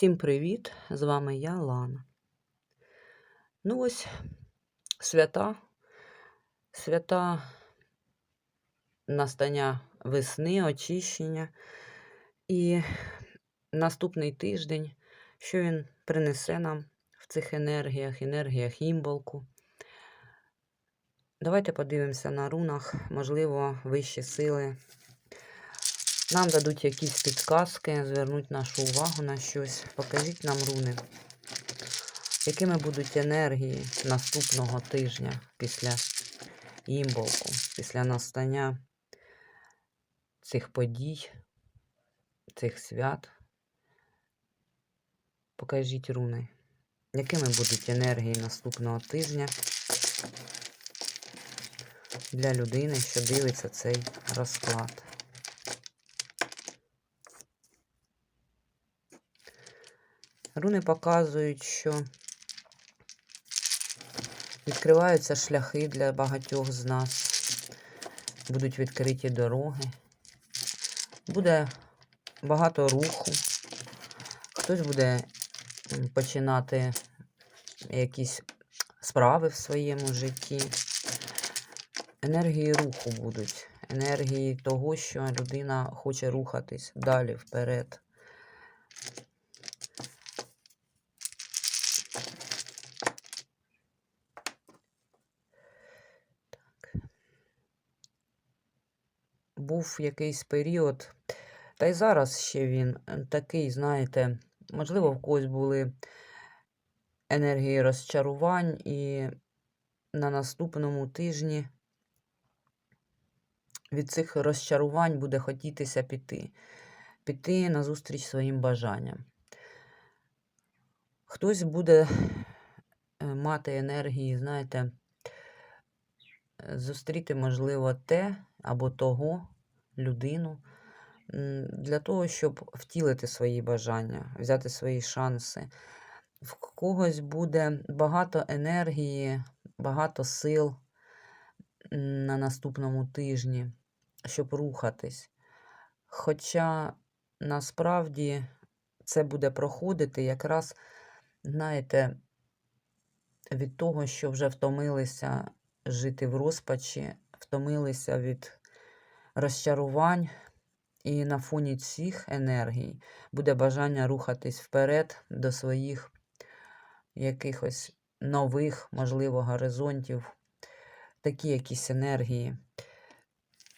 Всім привіт! З вами я, Лана. Ну ось свята, свята настання весни, очищення. І наступний тиждень, що він принесе нам в цих енергіях, енергіях імболку. Давайте подивимося на рунах, можливо, вищі сили. Нам дадуть якісь підказки, звернуть нашу увагу на щось. Покажіть нам руни, якими будуть енергії наступного тижня після імболку, після настання цих подій, цих свят. Покажіть руни, якими будуть енергії наступного тижня для людини, що дивиться цей розклад. Руни показують, що відкриваються шляхи для багатьох з нас, будуть відкриті дороги, буде багато руху, хтось буде починати якісь справи в своєму житті. Енергії руху будуть, енергії того, що людина хоче рухатись далі вперед. Був якийсь період, та й зараз ще він е, такий, знаєте, можливо, в когось були енергії розчарувань, і на наступному тижні від цих розчарувань буде хотітися піти, піти назустріч своїм бажанням. Хтось буде е, мати енергії, знаєте, зустріти, можливо, те або того людину для того, щоб втілити свої бажання, взяти свої шанси. В когось буде багато енергії, багато сил на наступному тижні, щоб рухатись. Хоча насправді це буде проходити якраз, знаєте, від того, що вже втомилися жити в розпачі, втомилися від розчарувань, і на фоні цих енергій буде бажання рухатись вперед до своїх якихось нових, можливо, горизонтів, такі якісь енергії,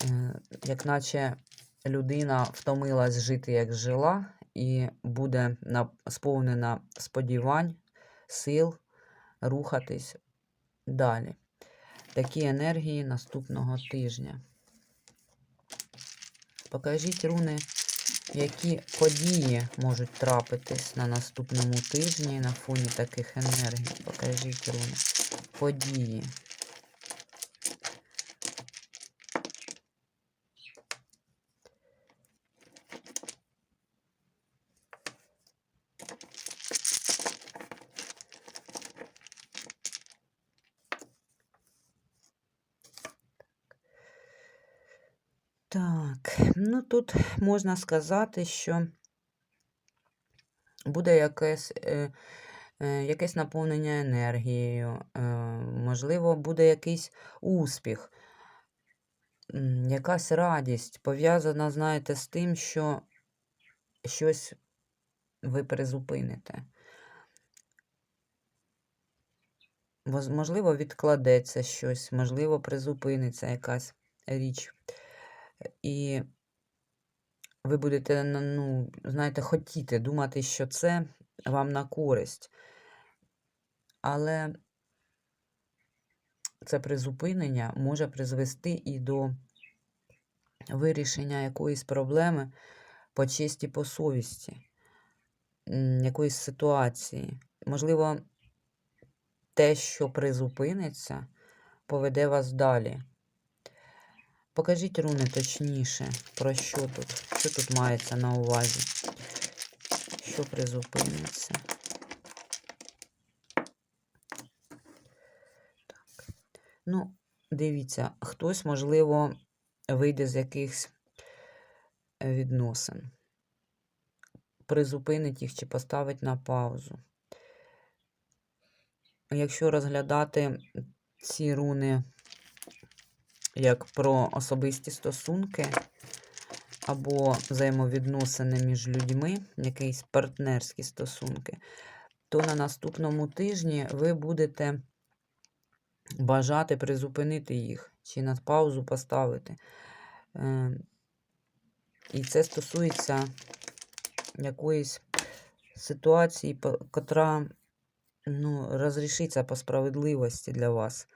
е, як наче людина втомилась жити, як жила, і буде сповнена сподівань, сил рухатись далі. Такі енергії наступного тижня. Покажіть руни, які події можуть трапитись на наступному тижні на фоні таких енергій. Покажіть руни. Події. Так, ну тут можна сказати, що буде якесь е, е, якесь наповнення енергією, е, можливо, буде якийсь успіх, якась радість пов'язана, знаєте, з тим, що щось ви призупините. Можливо, відкладеться щось, можливо, призупиниться якась річ. І ви будете, ну, знаєте, хотіти думати, що це вам на користь. Але це призупинення може призвести і до вирішення якоїсь проблеми по честі, по совісті, якоїсь ситуації. Можливо, те, що призупиниться, поведе вас далі. Покажіть руни точніше, про що тут? Що тут мається на увазі? Що призупиниться? Так. Ну, дивіться, хтось, можливо, вийде з якихось відносин. призупинить їх чи поставить на паузу. Якщо розглядати ці руни як про особисті стосунки або взаємовідносини між людьми, якісь партнерські стосунки, то на наступному тижні ви будете бажати призупинити їх чи на паузу поставити. Е, І це стосується якоїсь ситуації, котра ну, розрішиться по справедливості для вас.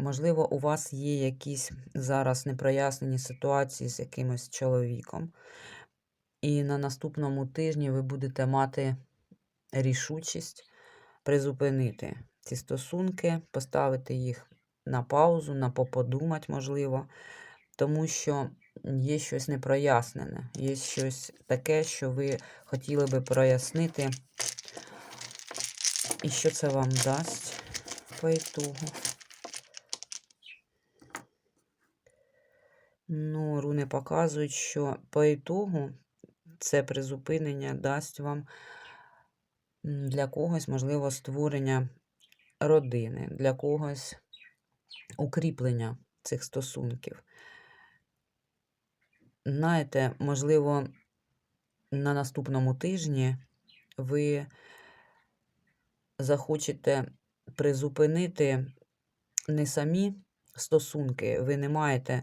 Можливо, у вас є якісь зараз непрояснені ситуації з якимось чоловіком. І на наступному тижні ви будете мати рішучість призупинити ці стосунки, поставити їх на паузу, на поподумать, можливо, тому що є щось непрояснене, є щось таке, що ви хотіли би прояснити. І що це вам дасть по ітогу? Ну, руни показують, що по ітогу це призупинення дасть вам для когось, можливо, створення родини, для когось укріплення цих стосунків. Знаєте, можливо, на наступному тижні ви захочете призупинити не самі стосунки, ви не маєте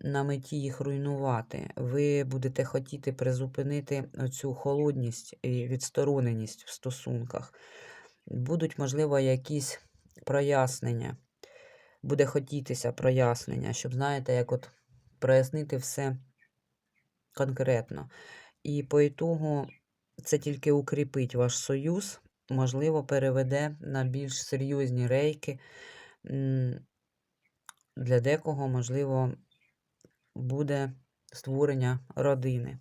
на меті їх руйнувати. Ви будете хотіти призупинити оцю холодність і відстороненість в стосунках. Будуть, можливо, якісь прояснення. Буде хотітися прояснення, щоб, знаєте, як от прояснити все конкретно. І по ітогу це тільки укріпить ваш союз, можливо, переведе на більш серйозні рейки. Для декого, можливо, буде створення родини.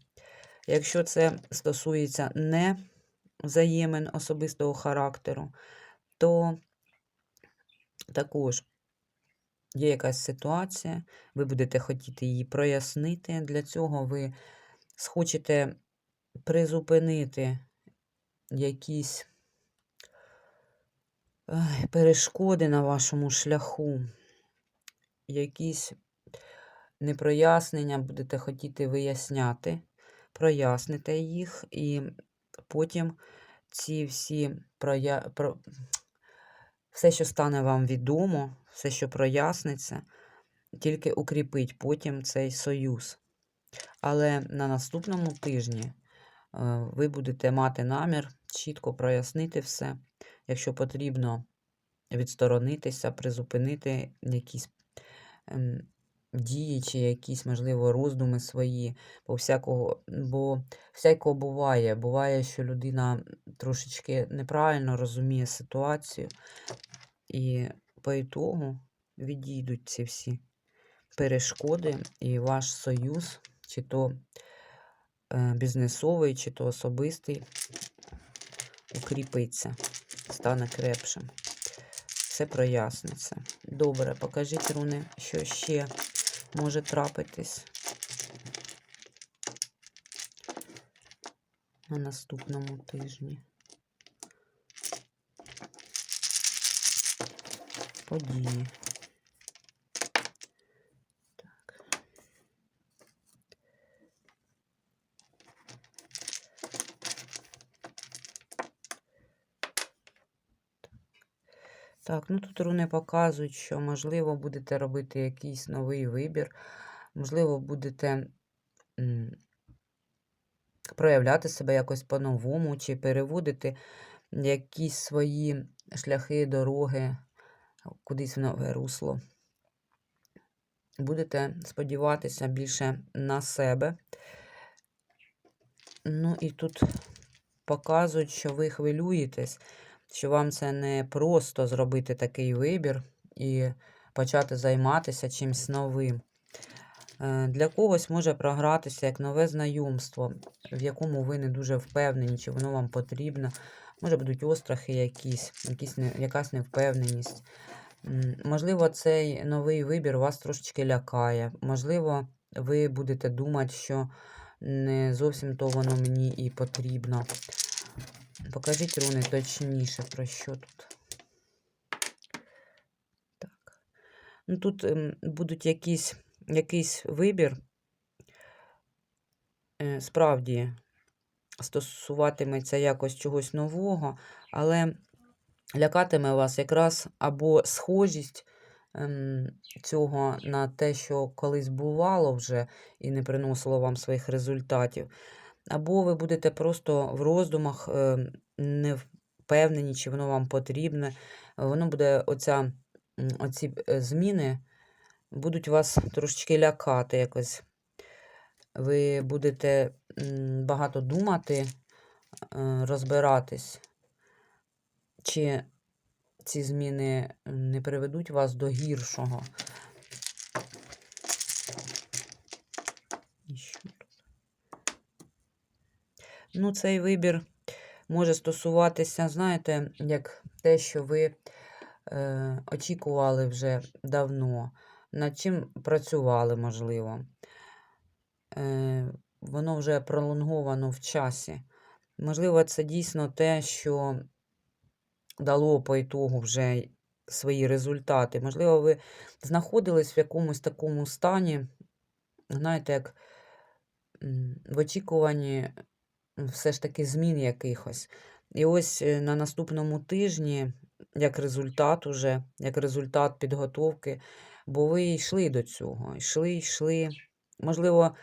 Якщо це стосується не взаємин особистого характеру, то також є якась ситуація, ви будете хотіти її прояснити. Для цього ви схочете призупинити якісь перешкоди на вашому шляху, якісь непрояснення будете хотіти виясняти, проясните їх, і потім ці всі проя... про... все, що стане вам відомо, все, що проясниться, тільки укріпить потім цей союз. Але на наступному тижні е, ви будете мати намір чітко прояснити все. Якщо потрібно відсторонитися, призупинити якісь ем, дії чи якісь, можливо, роздуми свої, бо всякого, бо всякого буває. Буває, що людина трошечки неправильно розуміє ситуацію, і по ітогу відійдуть ці всі перешкоди, і ваш союз, чи то е, бізнесовий, чи то особистий, укріпиться, стане крепшим. Все проясниться. Добре, покажіть, руни, що ще може трапитись на наступному тижні. Події. Так, ну тут руни показують, що, можливо, будете робити якийсь новий вибір, можливо, будете проявляти себе якось по-новому, чи переводити якісь свої шляхи, дороги кудись в нове русло. Будете сподіватися більше на себе. Ну і тут показують, що ви хвилюєтесь, що вам це не просто зробити такий вибір і почати займатися чимось новим. Е, Для когось може програтися як нове знайомство, в якому ви не дуже впевнені, чи воно вам потрібно. Може будуть острахи якісь, якісь якась невпевненість. Можливо, цей новий вибір вас трошечки лякає. Можливо, ви будете думати, що не зовсім то воно мені і потрібно. Покажіть руни точніше, про що тут. Так. Ну, тут ем, будуть якісь, якийсь вибір. Е, справді стосуватиметься якось чогось нового, але лякатиме вас якраз або схожість ем, цього на те, що колись бувало вже і не приносило вам своїх результатів. Або ви будете просто в роздумах ем, не впевнені, чи воно вам потрібне. Воно буде оця, оці е, зміни будуть вас трошечки лякати якось. Ви будете багато думати, е, розбиратись, чи ці зміни не приведуть вас до гіршого. І? Ну, цей вибір може стосуватися, знаєте, як те, що ви е, очікували вже давно, над чим працювали, можливо. Е, воно вже пролонговано в часі. Можливо, це дійсно те, що дало по ітогу вже свої результати. Можливо, ви знаходились в якомусь такому стані, знаєте, як в очікуванні все ж таки змін якихось. І ось е, на наступному тижні, як результат уже, як результат підготовки, бо ви йшли до цього, йшли, йшли. Можливо,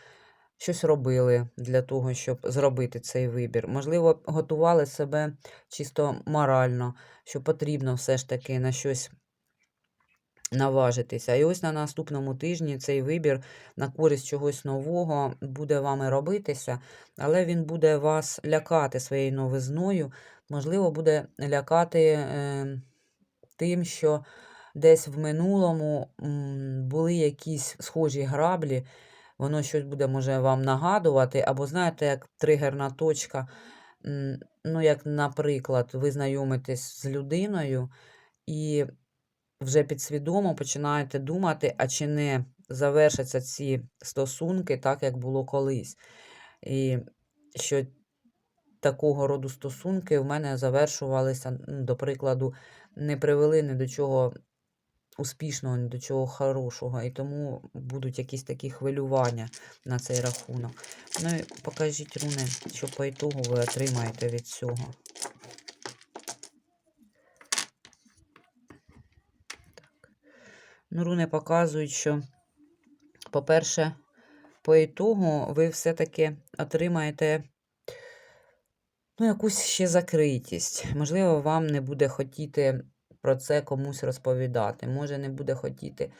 щось робили для того, щоб зробити цей вибір. Можливо, готували себе чисто морально, що потрібно все ж таки на щось наважитися. І ось на наступному тижні цей вибір на користь чогось нового буде вами робитися, але він буде вас лякати своєю новизною, можливо, буде лякати е, тим, що десь в минулому були якісь схожі граблі, воно щось буде, може, вам нагадувати, або, знаєте, як тригерна точка. Ну, як, наприклад, ви знайомитесь з людиною, і вже підсвідомо починаєте думати, а чи не завершаться ці стосунки так, як було колись. І що такого роду стосунки в мене завершувалися, до прикладу, не привели ні до чого успішного, ні до чого хорошого. І тому будуть якісь такі хвилювання на цей рахунок. Ну і покажіть, руни, що по ітогу ви отримаєте від цього. Ну, руни показують, що, по-перше, по ітогу ви все-таки отримаєте ну, якусь ще закритість. Можливо, вам не буде хотіти про це комусь розповідати. Може, не буде хотіти,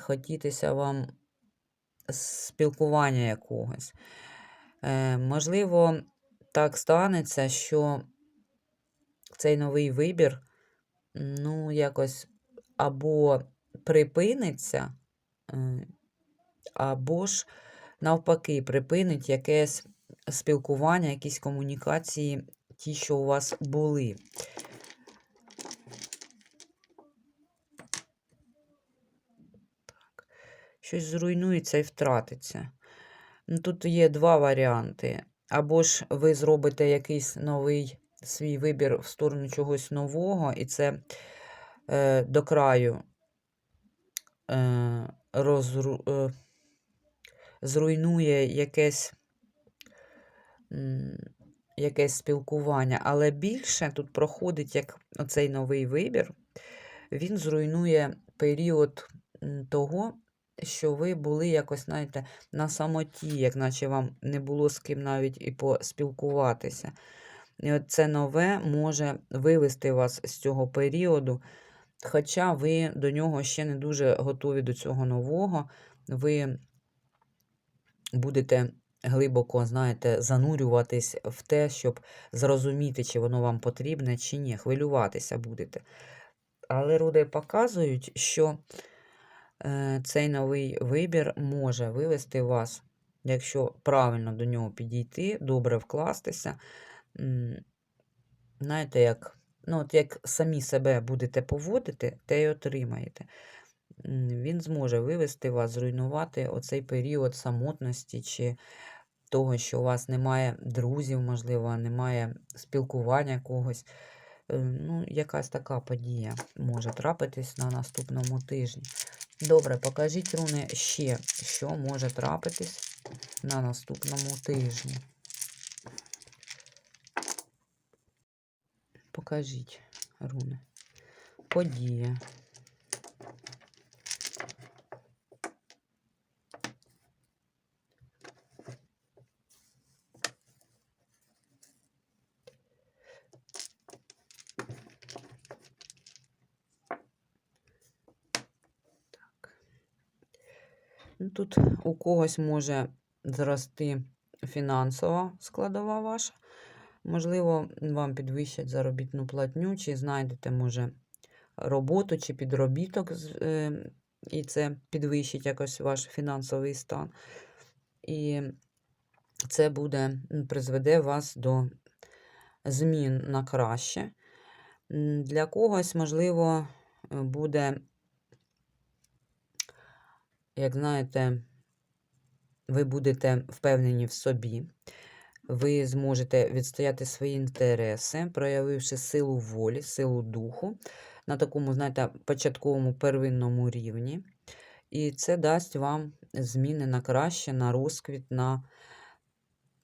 хотітися вам спілкування якогось. Е, можливо, так станеться, що цей новий вибір, ну, якось або припиниться, е, або ж, навпаки, припинить якесь спілкування, якісь комунікації, ті, що у вас були. Так. Щось зруйнується і втратиться. Ну, Тут є два варіанти. Або ж ви зробите якийсь новий свій вибір в сторону чогось нового, і це е, до краю е, розру, е, зруйнує якесь, якесь спілкування, але більше тут проходить як оцей новий вибір, він зруйнує період того, що ви були якось, знаєте, на самоті, як наче вам не було з ким навіть і поспілкуватися. І от це нове може вивести вас з цього періоду, хоча ви до нього ще не дуже готові до цього нового, ви будете глибоко, знаєте, занурюватись в те, щоб зрозуміти, чи воно вам потрібне, чи ні. Хвилюватися будете. Але руди показують, що е, цей новий вибір може вивести вас, якщо правильно до нього підійти, добре вкластися. Знаєте, як ну, от як самі себе будете поводити, те й отримаєте. Він зможе вивести вас, зруйнувати оцей період самотності чи того, що у вас немає друзів, можливо, немає спілкування якогось. Е, Ну, якась така подія може трапитись на наступному тижні. Добре, покажіть, руни, ще, що може трапитись на наступному тижні. Покажіть, руни. Подія. Ну, Тут у когось може зрости фінансова складова ваша. Можливо, вам підвищать заробітну платню, чи знайдете, може, роботу чи підробіток, е, і це підвищить якось ваш фінансовий стан. І це буде, призведе вас до змін на краще. Для когось, можливо, буде, як знаєте, ви будете впевнені в собі, ви зможете відстояти свої інтереси, проявивши силу волі, силу духу на такому, знаєте, початковому первинному рівні. І це дасть вам зміни на краще, на розквіт, на,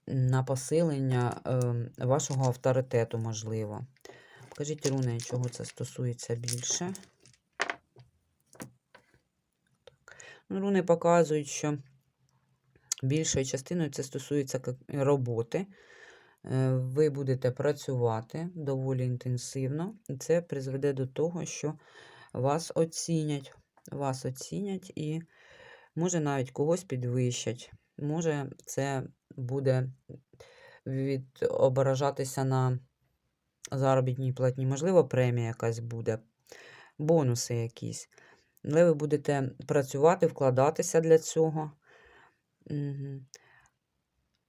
на посилення е, вашого авторитету, можливо. Покажіть, руни, чого це стосується більше. Ну, руни показують, що більшою частиною це стосується роботи. Е, Ви будете працювати доволі інтенсивно, і це призведе до того, що вас оцінять. Вас оцінять і може навіть когось підвищать. Може, це буде відображатися на заробітній платні. Можливо, премія якась буде, бонуси якісь. Але ви будете працювати, вкладатися для цього.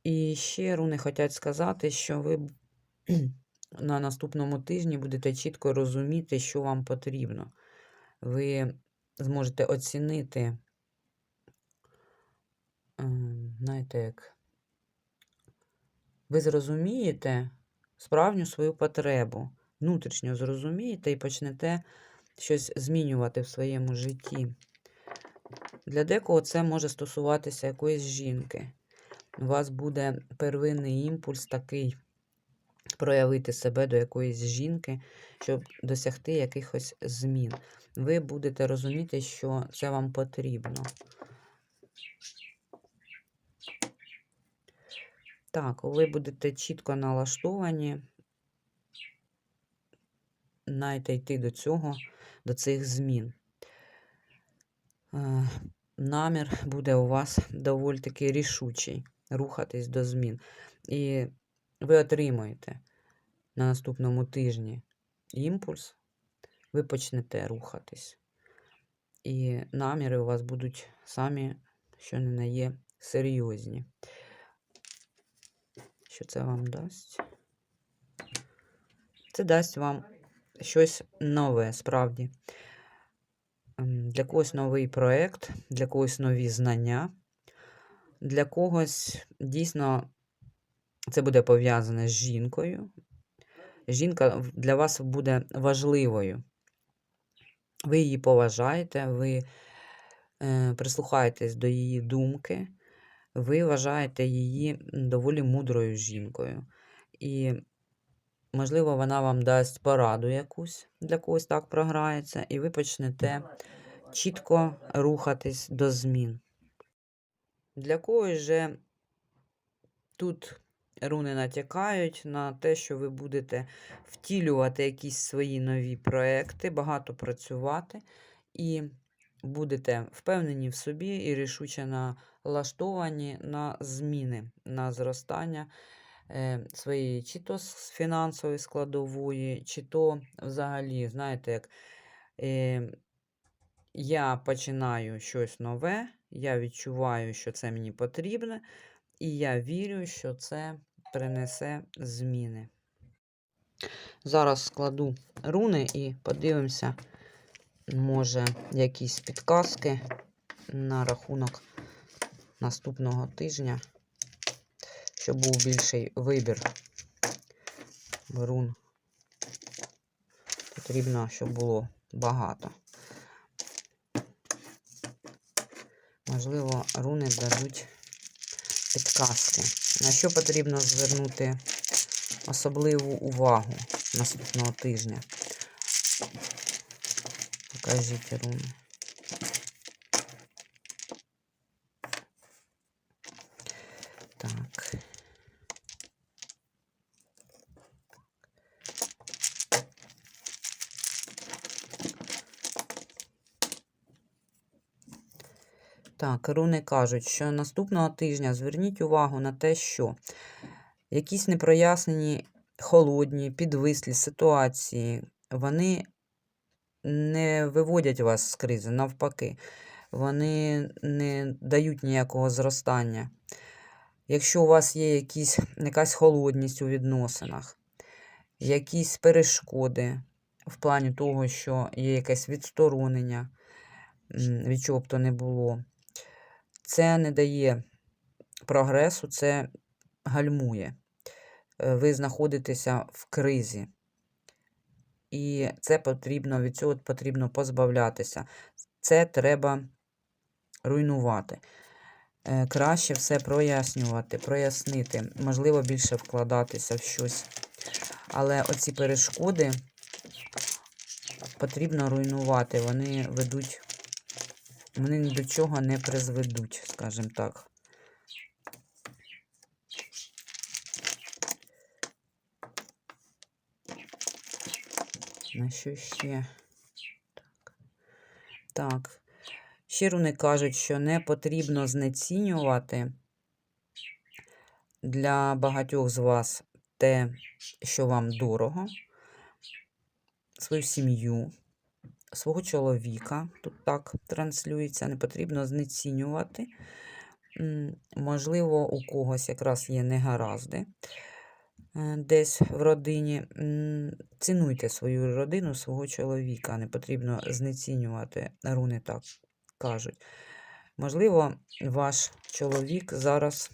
І ще руни хочуть сказати, що ви на наступному тижні будете чітко розуміти, що вам потрібно. Ви зможете оцінити, ем, знаєте, як ви зрозумієте справжню свою потребу, внутрішньо зрозумієте і почнете щось змінювати в своєму житті. Для декого це може стосуватися якоїсь жінки. У вас буде первинний імпульс такий проявити себе до якоїсь жінки, щоб досягти якихось змін. Ви будете розуміти, що це вам потрібно. Так, ви будете чітко налаштовані, знаєте, йти до цього, до цих змін. Е, Намір буде у вас доволі таки рішучий рухатись до змін. І ви отримаєте на наступному тижні імпульс, ви почнете рухатись. І наміри у вас будуть самі, що не на є, серйозні. Що це вам дасть? Це дасть вам щось нове, справді. Для когось новий проєкт, для когось нові знання, для когось дійсно це буде пов'язане з жінкою. Жінка для вас буде важливою. Ви її поважаєте, ви е, прислухаєтесь до її думки, ви вважаєте її доволі мудрою жінкою. І, можливо, вона вам дасть пораду якусь, для когось так програється, і ви почнете чітко рухатись до змін. Для когось же тут руни натякають на те, що ви будете втілювати якісь свої нові проекти, багато працювати, і будете впевнені в собі і рішуче налаштовані на зміни, на зростання е, своєї чи то з фінансової складової, чи то взагалі, знаєте, як е, я починаю щось нове, я відчуваю, що це мені потрібне, і я вірю, що це принесе зміни. Зараз складу руни і подивимося, може, якісь підказки на рахунок наступного тижня. Щоб був більший вибір. Рун. Потрібно, щоб було багато. Можливо, руни дадуть підказки. На що потрібно звернути особливу увагу наступного тижня? Покажіть руни. Так. Так, руни кажуть, що наступного тижня зверніть увагу на те, що якісь непрояснені холодні, підвислі ситуації, вони не виводять вас з кризи, навпаки, вони не дають ніякого зростання. Якщо у вас є якісь, якась холодність у відносинах, якісь перешкоди в плані того, що є якесь відсторонення, від чого б то не було, це не дає прогресу, це гальмує. Е, Ви знаходитеся в кризі. І це потрібно, від цього потрібно позбавлятися. Це треба руйнувати. Е, Краще все прояснювати, прояснити, можливо, більше вкладатися в щось. Але оці перешкоди потрібно руйнувати. Вони ведуть, вони ні до чого не призведуть, скажімо так. На що ще? Так. Так. Ще руни кажуть, що не потрібно знецінювати для багатьох з вас те, що вам дорого, свою сім'ю, чоловіка. Тут так транслюється, не потрібно знецінювати. Можливо, у когось якраз є негаразди е, десь в родині. Цінуйте свою родину, свого чоловіка. Не потрібно знецінювати. Руни так кажуть. Можливо, ваш чоловік зараз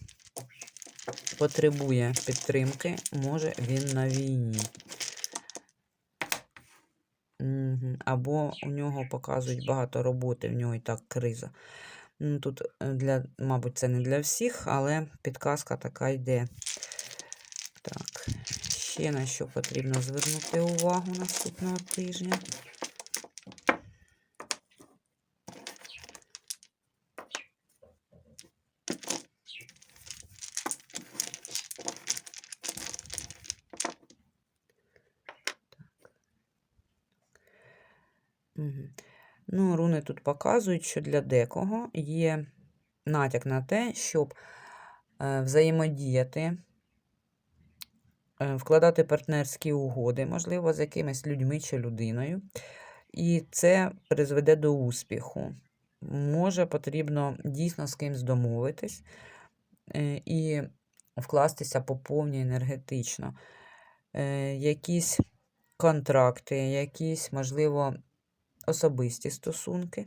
потребує підтримки, може він на війні. Або у нього показують багато роботи, в нього і так криза. Ну, тут, е, для, мабуть, це не для всіх, але підказка така йде. Так, ще на що потрібно звернути увагу наступного тижня. Ну, руни тут показують, що для декого є натяк на те, щоб е, взаємодіяти, е, вкладати партнерські угоди, можливо, з якимись людьми чи людиною. І це призведе до успіху. Може, потрібно дійсно з кимсь домовитись е, і вкластися по повній енергетично. Якісь контракти, якісь, можливо, особисті стосунки,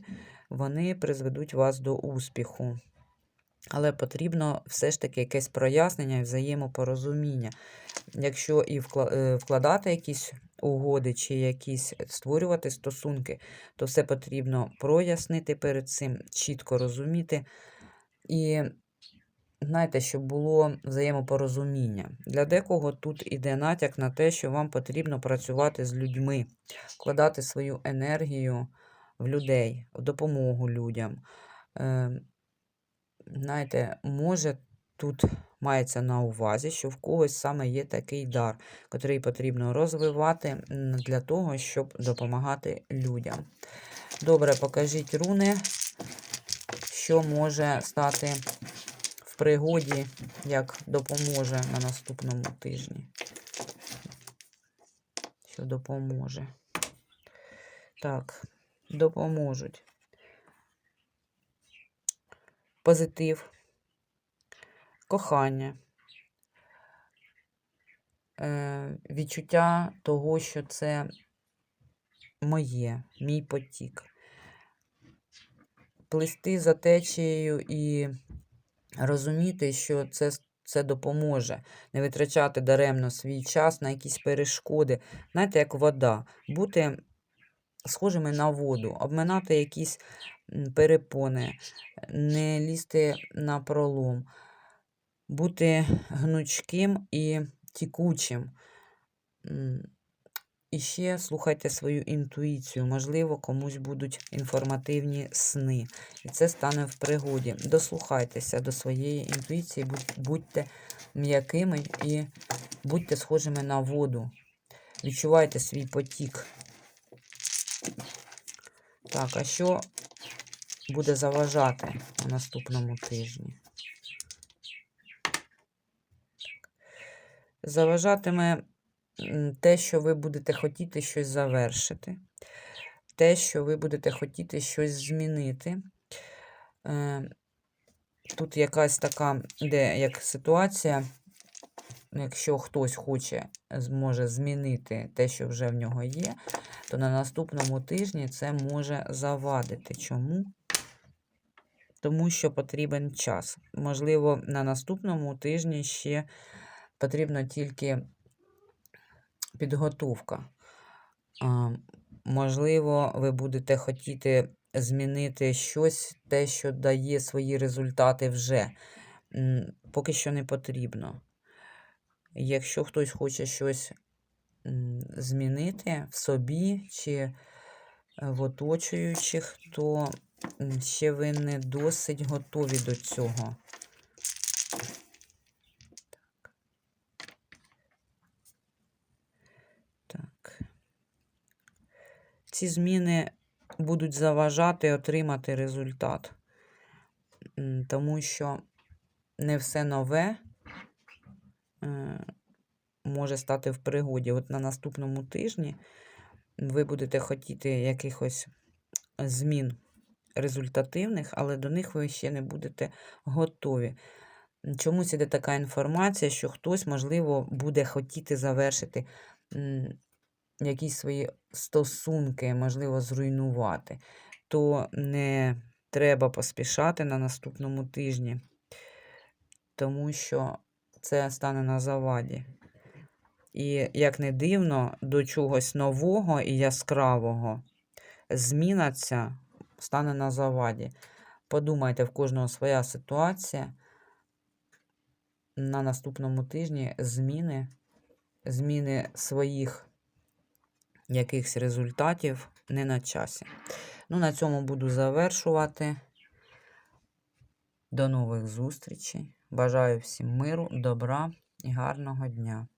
вони призведуть вас до успіху. Але потрібно все ж таки якесь прояснення і взаємопорозуміння. Якщо і е, вкладати якісь угоди чи якісь створювати стосунки, то все потрібно прояснити перед цим, чітко розуміти. І знаєте, щоб було взаємопорозуміння. Для декого тут іде натяк на те, що вам потрібно працювати з людьми, вкладати свою енергію в людей, в допомогу людям. Е, знаєте, може тут мається на увазі, що в когось саме є такий дар, котрий потрібно розвивати для того, щоб допомагати людям. Добре, покажіть руни, що може стати пригоді, як допоможе на наступному тижні. Що допоможе. Так, допоможуть. Позитив, кохання, е, відчуття того, що це моє, мій потік. Плисти за течією і розуміти, що це це допоможе. Не витрачати даремно свій час на якісь перешкоди. Знаєте, як вода. Бути схожими на воду, обминати якісь перепони, не лізти на пролом, бути гнучким і тікучим. І ще слухайте свою інтуїцію. Можливо, комусь будуть інформативні сни. І це стане в пригоді. Дослухайтеся до своєї інтуїції, будьте м'якими і будьте схожими на воду. Відчувайте свій потік. Так, а що буде заважати на наступному тижні? Заважатиме те, що ви будете хотіти щось завершити, те, що ви будете хотіти щось змінити. Е, Тут якась така, де як ситуація, якщо хтось хоче, зможе змінити те, що вже в нього є, то на наступному тижні це може завадити. Чому? Тому що потрібен час. Можливо, на наступному тижні ще потрібна тільки підготовка. Можливо, ви будете хотіти змінити щось, те, що дає свої результати вже. Поки що не потрібно. Якщо хтось хоче щось змінити в собі чи е, в оточуючих, то ще ви не досить готові до цього. Так. Ці зміни будуть заважати отримати результат. Тому що не все нове е, може стати в пригоді. От на наступному тижні ви будете хотіти якихось змін результативних, але до них ви ще не будете готові. Чомусь іде така інформація, що хтось, можливо, буде хотіти завершити якісь свої стосунки, можливо, зруйнувати. То не треба поспішати на наступному тижні, тому що це стане на заваді. І, як не дивно, до чогось нового і яскравого зміна стане на заваді. Подумайте, в кожного своя ситуація. На наступному тижні зміни, зміни своїх якихось результатів не на часі. Ну, на цьому буду завершувати. До нових зустрічей. Бажаю всім миру, добра і гарного дня.